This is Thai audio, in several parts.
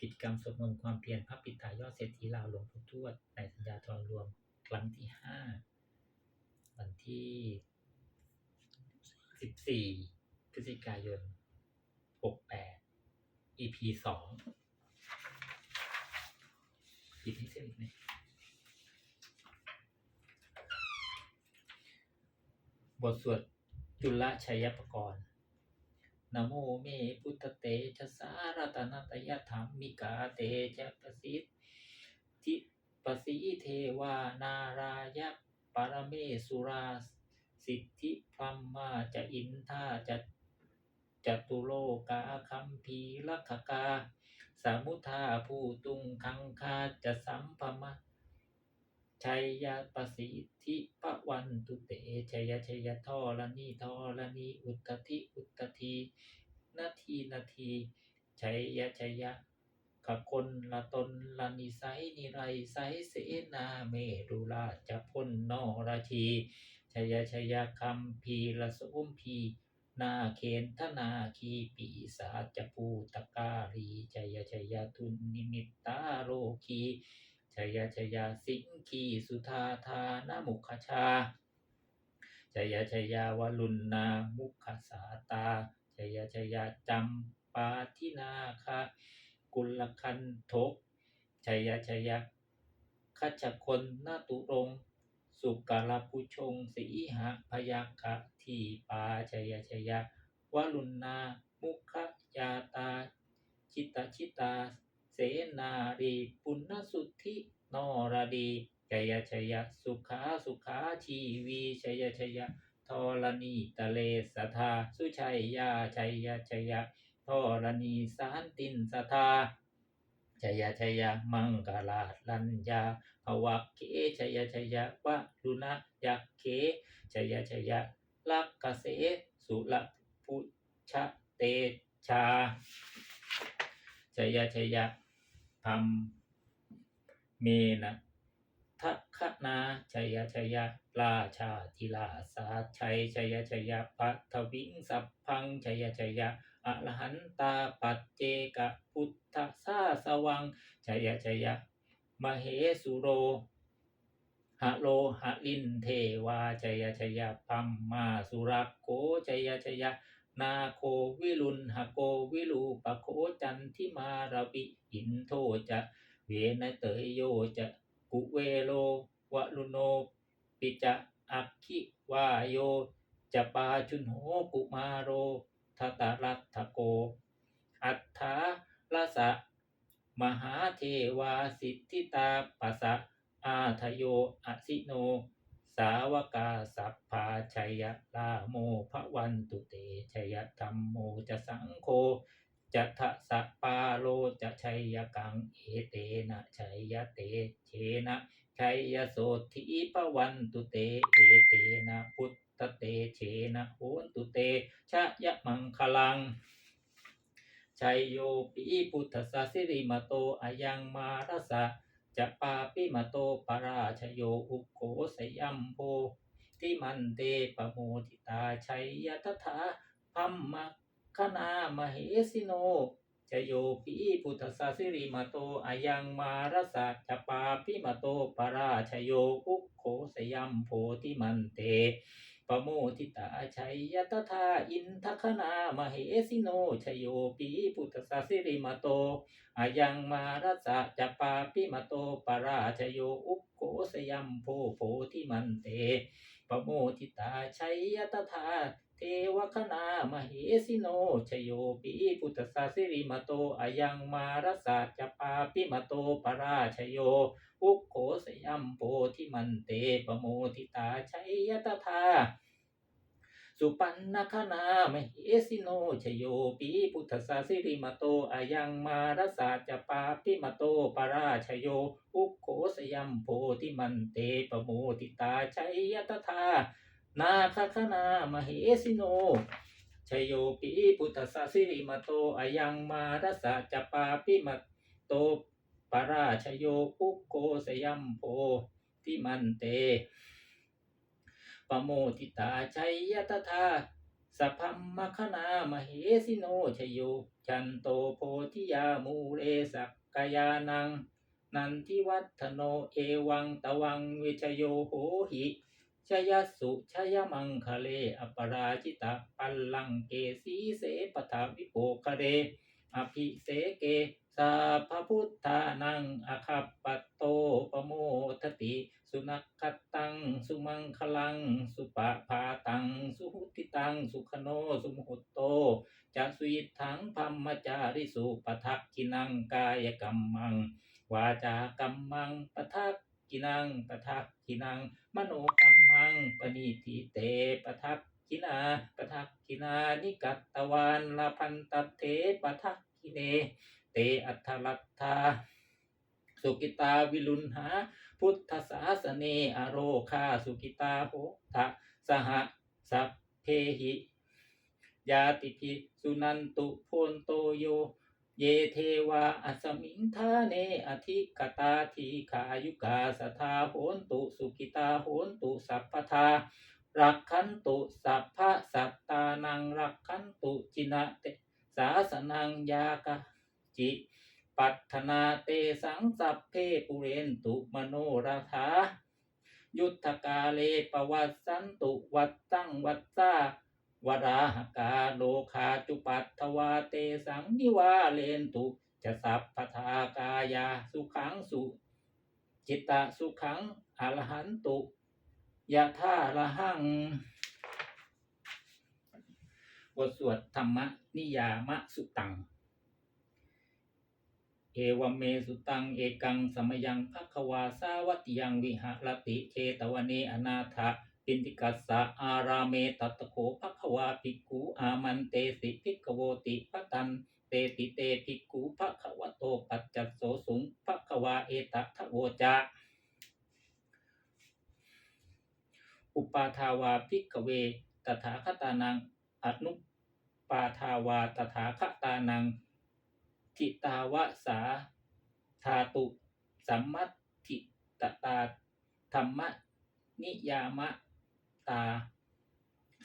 กิจกรรมสวดมนต์ความเพียรพระปิตายอดเศรษฐีลาวหลวงปู่ทวดในสัญญาทองรวมครั้งที่ห้าวันที่สิบสี่พฤศจิกายนหกแปด EP สองปิดให้เสร็จไหมบทสวดจุลชัยปกรณ์ นโมเมพุทธเตชะสารตนตยธรรมมิกาเตจะประสิทธิปสีเทวานารายะปรเมสุราสิทธิพรหมาจะอินทาจะจตุโลกาคัมพีลักขกาสามุทาผู้ตุงคังคาจะสัมภมะ ชัยยะประสิทธิปะวันตุเตชัยชัยทอรณีทอรณีอุตติอุตทีนาทีนาทีชัยยะชัยยะขคนละตนละนิไสยนิไรไสยเสนาเมรุราจะพ้นนอราชีชัยยะชัยยะคัมพีละสมพีนาเคนทนาคีปีสาจปูตการีชัยยะชัยยะทุนนิมิตตาโรคี ชยชยยะสิงคีสุธาธานามุขชาชยชยยะวลุนนามุขสาตาชยชยยะจำปาทินาคากุลคันทกชยชยยะคัจฉคนนาตุรงสุกาลปุชงสีหะพยัคะทีปาชยชยะวลุนนามุขยาตา ชิตาชิตา เสนารีปุณณสุทธินรดีชัยชัยะสุขาสุขาชีวีชัยชัยะทรณีตะเลสทาสุชัยยาชัยชัยะทรณีสานตินสทาชัยชัยะมังกลาลัญญาภวะเกชยชยวะลุณยักเขชยชยลักกเสสุลพุชเตชาชยชย พัมเมนะทัคนาชัยชัยราชาธิลาสาชัยชัยชัยปัทวิงสัพพังชัยชัยอรหันตาปัจเจกพุทธสาสวังชัยชัยมเหสุโรหะโลหะลินเทวาจยชัยพัมมาสุรักโกจยชัย นาโควิรุณหะโกวิลูปะโคจันทิมาราปิอินโทจะเวนเตยโยจะกุเวโลวะลุโนปิจะอักขิวาโยจะปาชุนโหกุมาโรทตารัตโก อัฏฐาลสะมหาเทวาสิทธิตาปัสสะอาทโยอสิโน สาวกาสัพพาชัยลาโมภวันตุเตชัยธรรมโมจะสังโฆจะทะสะปาโลจะชัยกังเอเตนะชัยเตเชนะชัยโสธิปวันตุเตเอเตนะพุทธเตเชนะโหนตุเตชะยะมังคลังชัยโยปีพุทธสสิริมาโตอายังมารสะ จะปาปิมาโตปราชโยอุโกสยัมโพทิมันเตปโมทิตาชัยยตถาพัมมะคณามเหสิโนชโยปีพุทธสสิริมาโตอายังมารสะจะปาปิมาโตปราชโยอุโกสยัมโพทิมันเต ปโมทิตาชัยยตถาอินทคณามเหสิโนชโยปีพุทธสสิริมาโตอายังมารัสะจปาปิมาโตปราชโยอุกโกสยัมโพโพธิมันเตปโมทิตาชัยยตถา เทวคณามเหสิโนชโยปีพุทธสสิริมโตอายังมารสสะจปาปิมโตปราชโยอุโขสยัมโพธิมันเตปโมทิตาชัยยตถาสุปันนคณามเหสิโนชโยปีพุทธสาสิริมโตอายังมารสาจปาปิมโตปราชโยอุโขสยัมโพธิมันเตปโมทิตาชัยยตถา นาคคณามเหสิโนชโยปีพุทธสาสิริมาโตอายังมารสาจปาปิมาโตปราชโยอุโขสยัมโพธิมันเตปโมทิตาชัยยตถาสัพพมมคณามเหสิโนชโยชชันโตโพธิยามูเรสักกายานัง นันทิวัฒโนเอวังตวังวิชโยโหหิ ชยสุชยมังคะเล อปราจิตาปัลลังเกสีเสปทาวิโปคะเรอภิเสเกสาพพุทธานังอคัปปัตโตปโมทติ สุนักขตัง สุมังคลัง สุปะพาตัง สุหุติตัง สุขโน สุมุตโตจะสุยิทังพัมมจาริสุปทักกินังกายกรรมัง วาจากรรมังปทัก กินังปะทักกินัง มโนกรรมังปณิทิเตปะทักกินาปะทักกินานิกัตตวานลาพันตเถปะทักกิเน เตอัทลัทธาสุกิตาวิลุณหา พุทธศาสเนอโรคาสุกิตาโหทะสหสัพเพหิ ยาติภิสุนันตุโพนโตโย เยเทวาอสมิงทาเนอธิกตาทีขายุกาสทาโหนตุสุกิตาโหนตุสัพพทารักขันตุสัพพะสัตตานังรักขันตุจินะเตสาสนังยากะจิปัตถนาเตสังสัพเพปุเรนตุมโนราธายุทธกาเลปวัสสันตุวัตตังวัตตา วราหกาโลคาจุปัตถวาเตสังนิวาเลนตุจะสัพพทากายาสุขังสุ จิตตสุขังอรหันตุยะธาละหังบทสวดธรรมนิยามสุตัง เอวเมสุตัง เอกังสมยังภควาสาวัตยังวิหรติเชตวเนอนาถา ปินติกัสสะอาราเมตัตโขภควาภิกขุอามันเตสิภิกขโวติปตันเตติเตภิกขุภควโตปัจจัสโสสุงภควาเอตทะโวจะอุปาทาวาภิกเวตถาคตานังอนุปาทาวาตถาคตานังทิตาวะสาธาตุสัมมัติตตาธรรมนิยามะ ตา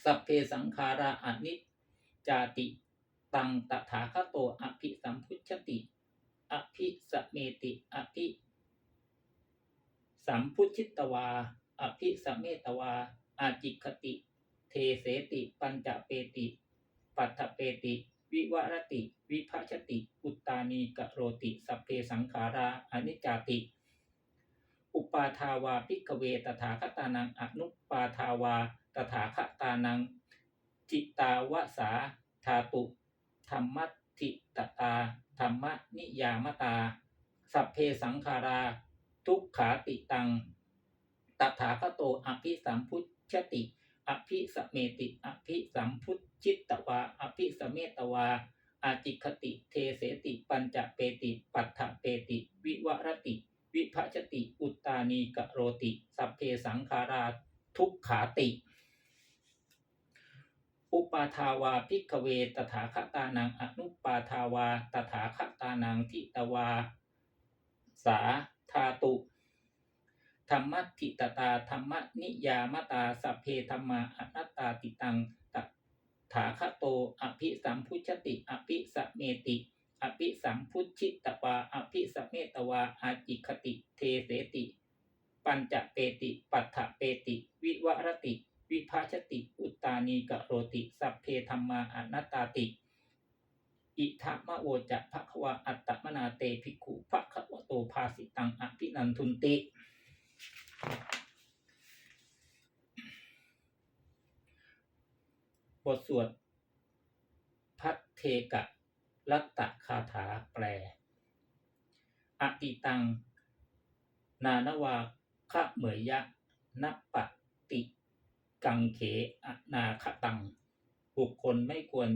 สัพเพสังขาราอนิจจาติ ตังตถาคโตอภิสัมพุชติอภิสเมติอภิสัมพุชิตวา อภิสเมตวา อาจิคติ เทเสติ ปัญจเปติ ปัตถเปติ วิวรติ วิภชติ อุตตานีกโรติ สัพเพสังขาราอนิจจาติ อุปาทาวาพิกเวตถาคตานังอนุปาทาวาตถาคตานัง จิตาวสาธาตุธรรมัตถิตตาธรรมนิยามตา สัพเพสังขารา ทุกขาติตัง ตถาคโตอภิสัมพุทชติ อภิสเมติ อภิสัมพุทชิตตวา อภิสเมตวาอาจิคติ เทเสติ ปัญจเปติ ปัฏฐเปติ วิวรติ วิภชติ อุานีกะโรติ สัพเพสังขาราทุกขาติ อุปาทาวาพิกเวตถาคตานังอนุปาทาวาตถาคตานังทิตวา สาธาตุธรรมทิตตาธรรมนิยามตาสัพเพธรรมาอนัตตาติตังตถาคโต อภิสัมพุชติอภิสเมติอภิสัมพุชิตวาอภิสเมตวาอาจิคติเทเสติ ปัญจเปติ ปัฏฐเปติ วิวรติ วิภาชติ อุตตานีกโรติ สัพเพธรรมาอนัตตาติ อิทัมะโวจะภควาอัตตมนาเตภิกขุภควโตภาสิตังอภินันทุนติ บทสวดพัทเทกะรัตตะคาถาแปล อติตัง นานวา คะเหมยยะนปติกังเขอนาคตัง บุคคลไม่ควร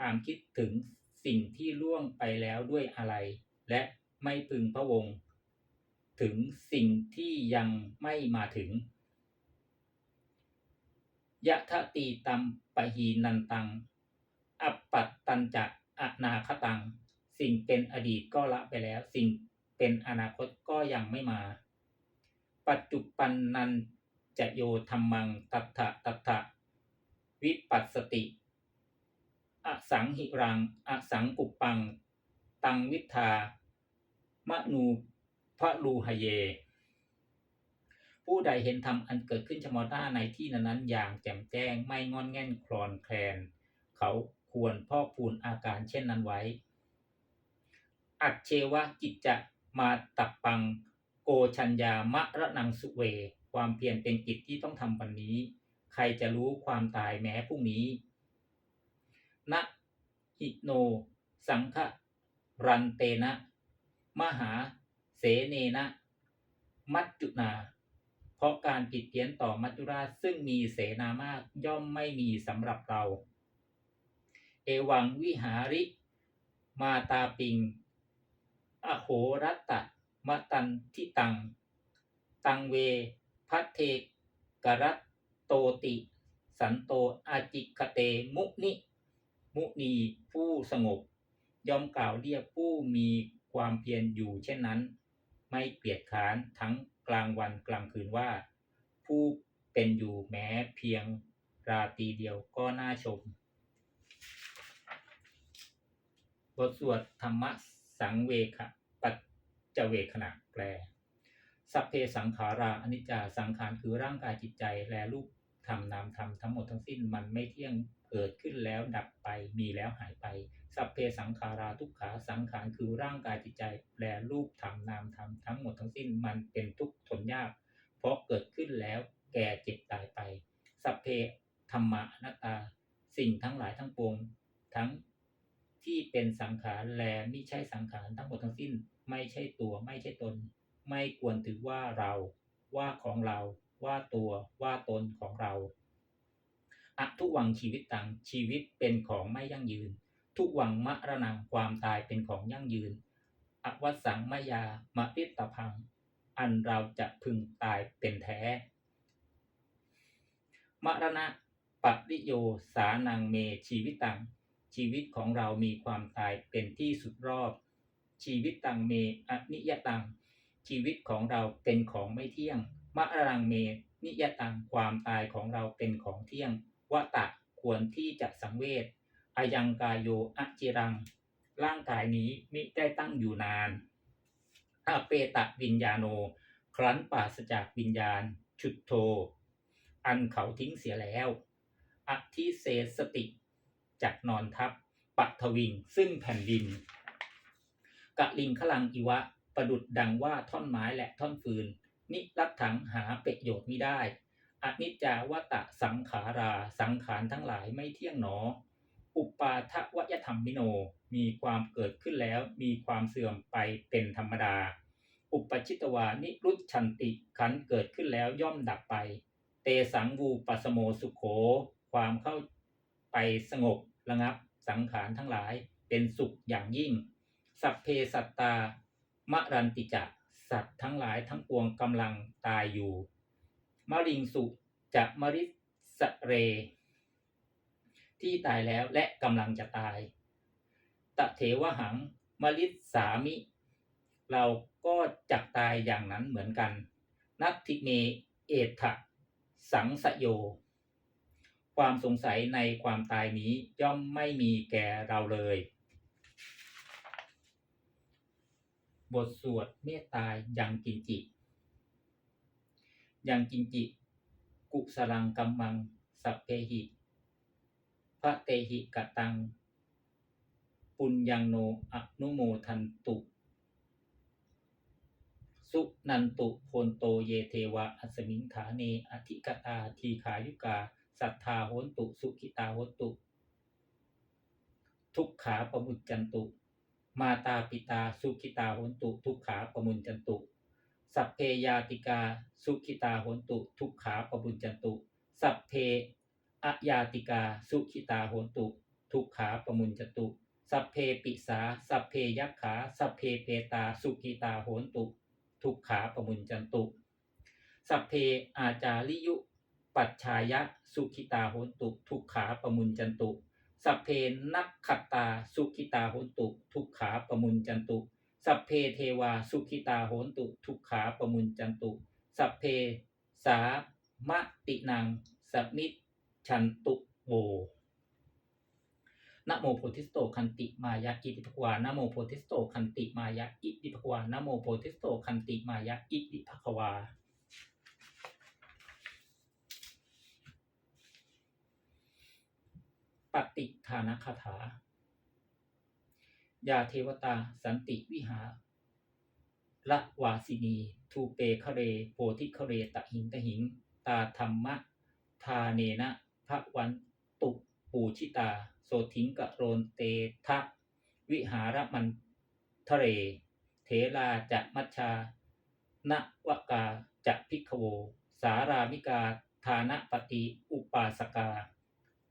ตามคิดถึงสิ่งที่ล่วงไปแล้วด้วยอะไร และไม่พึงพระวง ถึงสิ่งที่ยังไม่มาถึงยะทะตีตัมปะหีนันตัง อัปปัตตัญจะอนาคตัง สิ่งเป็นอดีตก็ละไปแล้ว สิ่งเป็นอนาคตก็ยังไม่มา ปัจจุปันนันจะโยธรรมังตัทธะตัทธะวิปัสสติอสังหิรังอสังกุปปัง ตังวิทามนูพระลูหเย ผู้ใดเห็นธรรมอันเกิดขึ้นเฉพาะหน้าในที่นั้นๆอย่างแจ่มแจ้งไม่งอนแง่นคลอนแคลน เขาควรพ่อพูนอาการเช่นนั้นไว้ อัจเชวะกิจจะมาตับปัง ชัญญามะระนังสุเว ความเพียรเป็นกิจที่ต้องทำวันนี้ ใครจะรู้ความตายแม้พรุ่งนี้นะหิโน สังฆรันเตนะ มหาเสเนนะ มัจจุนา เพราะการผิดเพี้ยนต่อมัจจุราชซึ่งมีเสนามากย่อมไม่มีสำหรับเรา เอวังวิหาริ มาตาปิง อโหรัตตะ มะตันทิตัง ตังเวพัทเทกรัตโตติ สันโตอาจิกเตมุนิ มุนีผู้สงบ ย่อมกล่าวเรียกผู้มีความเพียรอยู่เช่นนั้น ไม่เปียดขานทั้งกลางวันกลางคืนว่า ผู้เป็นอยู่แม้เพียงราตรีเดียวก็น่าชม บทสวดธรรมสังเวคะ จจเวขณะแปล สัพเพสังขาราอนิจจาสังขารคือร่างกายจิตใจและรูปธรรมนามธรรมทั้งหมดทั้งสิ้นมันไม่เที่ยงเกิดขึ้นแล้วดับไปมีแล้วหายไป สัพเพสังขาราทุกขาสังขารคือร่างกายจิตใจและรูปธรรมนามธรรมทั้งหมดทั้งสิ้นมันเป็นทุกข์ทนยาก เพราะเกิดขึ้นแล้วแก่เจ็บตายไป สัพเพธรรมะนัตตา สิ่งทั้งหลายทั้งปวงทั้งที่เป็นสังขารและไม่ใช่สังขารทั้งหมดทั้งสิ้น ไม่ใช่ตัวไม่ใช่ตน ไม่ควรถือว่าเรา ว่าของเรา ว่าตัวว่าตนของเราอะทุวังชีวิตตังชีวิตเป็นของไม่ยั่งยืน ทุวังมะระนังความตายเป็นของยั่งยืนอวัสังมายามะริตพัง อันเราจะพึงตายเป็นแท้ มรณะปริโยสานังเมชีวิตตังชีวิตของเรามีความตายเป็นที่สุดรอบ ชีวิตตังเมอนิยตัง ชีวิตของเราเป็นของไม่เที่ยง มะรังเม นิยตัง ความตายของเราเป็นของเที่ยงวตะควรที่จะสังเวชอายังกายโยอจิรัง ร่างกายนี้มิได้ตั้งอยู่นานอาเปตะวิญญาโน ครั้นปราศจากวิญญาณ ชุดโท อันเขาทิ้งเสียแล้วอธิเศษสติจักนอนทับปัทวิงซึ่งแผ่นดิน กะลิงขลังอิวะ ประดุดดังว่าท่อนไม้และท่อนฟืน นิรัตถังหาประโยชน์ไม่ได้อนิจจาวตะสังขาราสังขารทั้งหลายไม่เที่ยงหนอ อุปาทวยธรรมมิโนมีความเกิดขึ้นแล้วมีความเสื่อมไปเป็นธรรมดา อุปชิตวานิรุชันติขันเกิดขึ้นแล้วย่อมดับไป เตสังวูปัสโมสุขโข ความเข้าไปสงบระงับสังขารทั้งหลายเป็นสุขอย่างยิ่ง สัพเพสัตตามะรันติจะสัตว์ทั้งหลายทั้งปวงกำลังตายอยู่มริงสุจะมริสเร ที่ตายแล้วและกำลังจะตาย ตะเถวหังมริสามิ เราก็จักตายอย่างนั้นเหมือนกัน นัตถิเมเอถะสังสโย ความสงสัยในความตายนี้ย่อมไม่มีแก่เราเลย บทสวดเมตตายังกินจิ ยังกินจิ กุสลังกัมมัง สัพเพหิพระเตหิกะตัง ปุญญังโนอนุโมทันตุ สุนันตุโพนโตเยเทวะ อัสมิงฐาเนอธิกตาทีขายุกา สัทธาโหนตุ สุขิตาโหนตุ ทุกขาปมุจจันตุ มาตาปิตาสุขิตาโหนตุ ทุกขาปมุจจันตุ สัพเพยาติกาสุขิตาโหนตุ ทุกขาปมุจจันตุ สัพเพอะยาติกาสุขิตาโหนตุ ทุกขาปมุจจันตุ สัพเพปิสาสัพเพยักขาสัพเพเปตาสุขิตาโหนตุ ทุกขาปมุญจันตุ สัพเพอาจาริยุ ปัจฉายะสุขิตาโหนตุ ทุกขาปมุญจันตุ สัพเพนักขัตตาสุขิตาโหนตุ ทุกขาปมุญจันตุ สัพเพเทวาสุขิตาโหนตุ ทุกขาปมุญจันตุ สัพเพสามะตินังสมิชันตุโวนะโมโพธิสโตคันติมายะอิติภควานะโมโพธิสโตคันติมายะอิติภควานะโมโพธิสโตคันติมายะอิติภควา ปฏิฐานคาถายาเทวตาสันติวิหาละวาสินีทูเปคเรโพธิคเรตะหิงตะหิง ตาธรรมะ ทาเนนะพระวันตุปูชิตา โสทิงกะโรนเตทะ วิหารมันทะเร เถราจะมัชชานวกาจะพิกโว สารามิกาทานปฏิอุปาสกา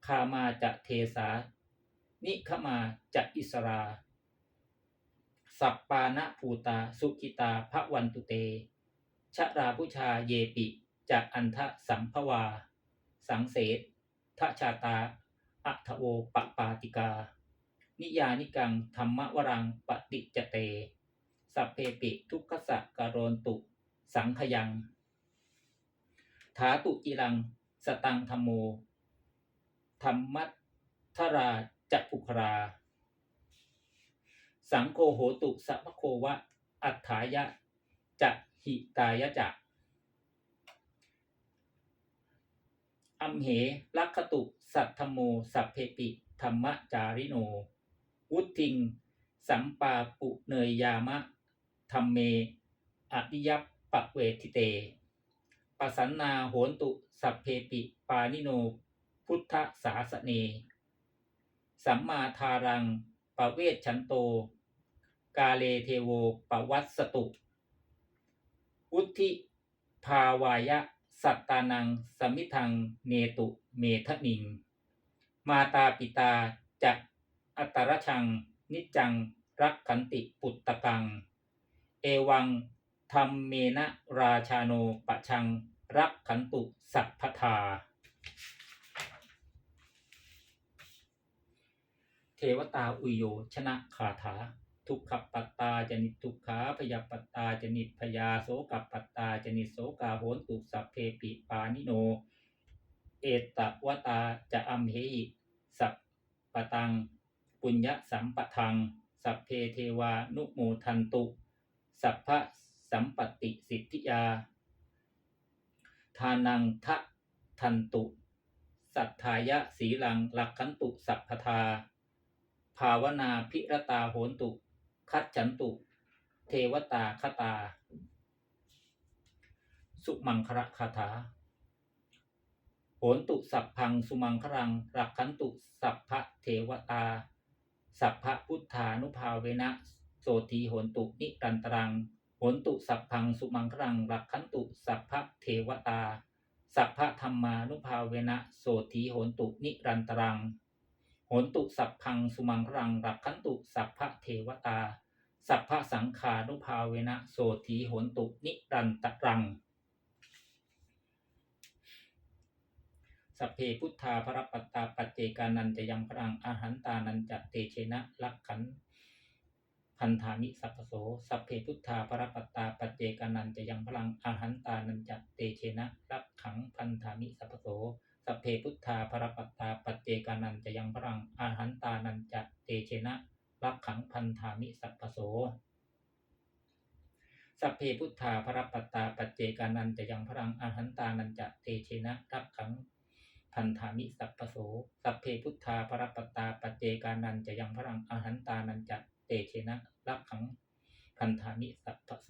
คามาจะเทสา นิขมาจะอิสรา สัปปานะภูตาสุกิตาพระวันตุเต ชะราพุชาเยปิจะอันทะสัมภวา สังเสทชาตา อัทโวปปาติกา นิยานิกังธรรมวรังปฏิจเต สัพเพปิทุกขสะกโรนตุ สังขยัง ถาตุจิรัง สตังธรรมโม ธรรมัทธราจัปุครา สังโฆโหตุสัพโควะ อัฏฐายะจะหิตายะจะอัมเหลักขตุ สัทธโม สัพเพปิ ธรรมจาริโน วุติง สัมปาปุเนยยามะ ธรรมเมอริยปะเวทิเตปสันนาโหนตุ สัพเพปิ ปานิโน พุทธสาสเนสัมมาทารังปเวชชันโต กาเลเทโวปวัตสตุวุธิภาวายะ สัตตานัง สมิทัง เนตุ เมทนิง มาตาปิตาจะอัตรชัง นิจัง รักขันติปุตตะกัง เอวังธรรมเมนะราชาโนปะชัง รักขันตุสัพพทา เทวตาอุโย ชนะคาถา ทุกขปัตตาจนิทุกขาพยาปัตตาจนิพยาโสกปัตตาจนิโสกาโหนตุสัพเพปิปานิโน เอตวตาจะอัมเหหิสัพปตัง ปุญญสัมปทัง สัพเพเทวานุโมทันตุ สัพพะสัมปติสิทธิยา ทานังทะทันตุ สัทธายะสีลังลักขันตุสัพพทา ภาวนาพิรตาโหนตุ คัดฉันตุ เทวตาคตา สุมังคระคาถาโหนตุสัพพังสุมังครังรักขันตุสัพพะเทวตา สัพพะพุทธานุภาเวนะโสทีโหนตุนิรันตรังโหนตุสัพพังสุมังครังรักขันตุสัพพะเทวตา สัพพะธรรมานุภาเวนะโสทีโหนตุนิรันตรัง หนตุสัพพังสุมังครังรักขันตุสัพพะเทวตา สัพพะสังขานุภาเวนะโสทีโหนตุนิรันตรัง สัพเพพุทธาพระปัตตาปัจเจกานันจะยังพรังอาหันตานันจะเตเชนะลักขันพันธามิสัพโส สัพเพพุทธาพระปัตตาปัจเจกานันจะยังพลังอาหันตานันจะเตเชนะลักขังพันธามิสัพพโส สัพเพพุทธาพรปัตตาปัจเจกานันจะยังพลังอาหันตานันจะเตเชนะลักขังพันธามิสัพพโสสัพเพพุทธาพรปัตตาปัจเจกานันจะยังพลังอาหันตานันจะเตเชนะลักขังพันธามิสัพพโสสัพเพพุทธาปรปัตตาปัจเจกานันจะยังพรังอาหันตานันจะเตเชนะรักขังพันธามิสัพพโส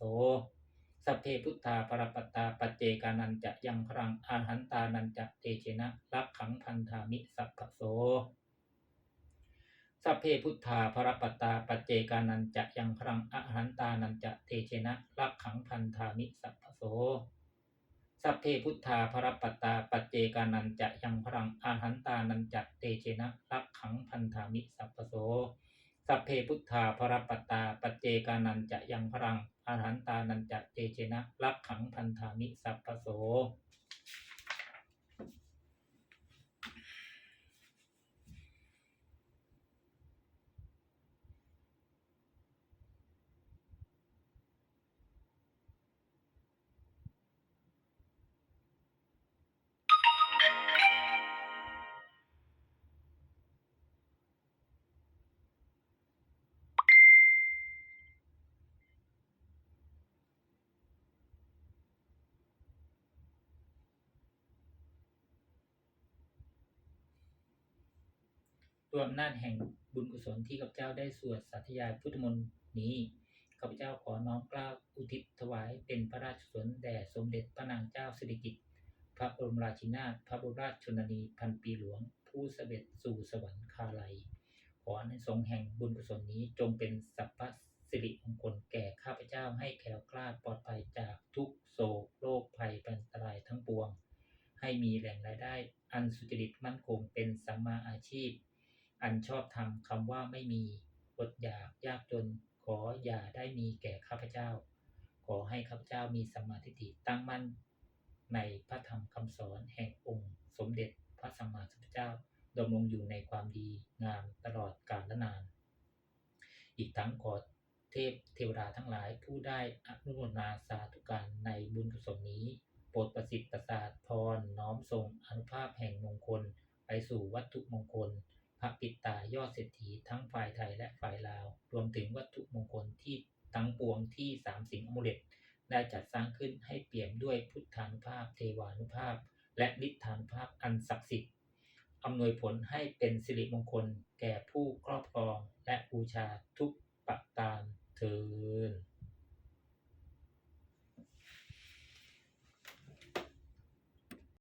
สัพเพพุทธาปรปัตตาปัจเจกานันจะยังพรังอาหันตานันจะเตเชนะรักขังพันธามิสัพพโสสัพเพพุทธาปรปัตตาปัจเจกานันจะยังพรังอาหันตานันจะเตเชนะรักขังพันธามิสัพพโส สัพเพพุทธาพระปัตตาปัจเจกานันจะยังพรังอาหันตานันจะเตเชนะรักขังพันธามิสัพพโส สัพเพพุทธาพระปัตตา ปัจเจกานันจะยังพรังอาหันตานันจะเตเจนะรักขังพันธามิสัพพโส ด้วยอำนาจแห่งบุญกุศลที่ข้าพเจ้าได้สวดสาธยายพุทธมนต์นี้ข้าพเจ้าขอน้อมกล้าอุทิศถวายเป็นพระราชกุศลแด่สมเด็จพระนางเจ้าสิริกิติ์พระบรมราชินาถพระบรมราชชนนีพันปีหลวง ผู้เสด็จสู่สวรรคาลัย ขออานิสงแห่งบุญกุศลนี้จงเป็นสัพพสิริมงคลแก่ข้าพเจ้าให้แคล้วคลาปลอดภัยจากทุกโศกโรคภัยอันตรายทั้งปวง ให้มีแหล่งรายได้อันสุจริตมั่นคงเป็นสัมมาอาชีพ อันชอบธรรมคำว่าไม่มีอดอยากยากจน ขออย่าได้มีแก่ข้าพเจ้า ขอให้ข้าพเจ้ามีสมาทิตั้งมั่น ในพระธรรมคำสอนแห่งองค์สมเด็จพระสัมมาสัมพุทธเจ้าดำรงอยู่ในความดีงามตลอดกาลและนาน อีกทั้งขอเทพเทวดาทั้งหลายผู้ได้อนุโมทนาสาธุการในบุญกุศลนี้ โปรดประสิทธิ์ประสาทพรน้อมส่งอนุภาพแห่งมงคล ไปสู่วัตถุมงคล พระปิตายอดเศรษฐีทั้งฝ่ายไทยและฝ่ายลาว รวมถึงวัตถุมงคลที่ทั้งปวงที่สามสิงห์อมุเลตได้จัดสร้างขึ้นให้เปี่ยมด้วยพุทธานุภาพ เทวานุภาพ และนิทธานุภาพอันศักดิ์สิทธิ์อำนวยผลให้เป็นสิริมงคลแก่ผู้ครอบครองและบูชาทุกประการเถิด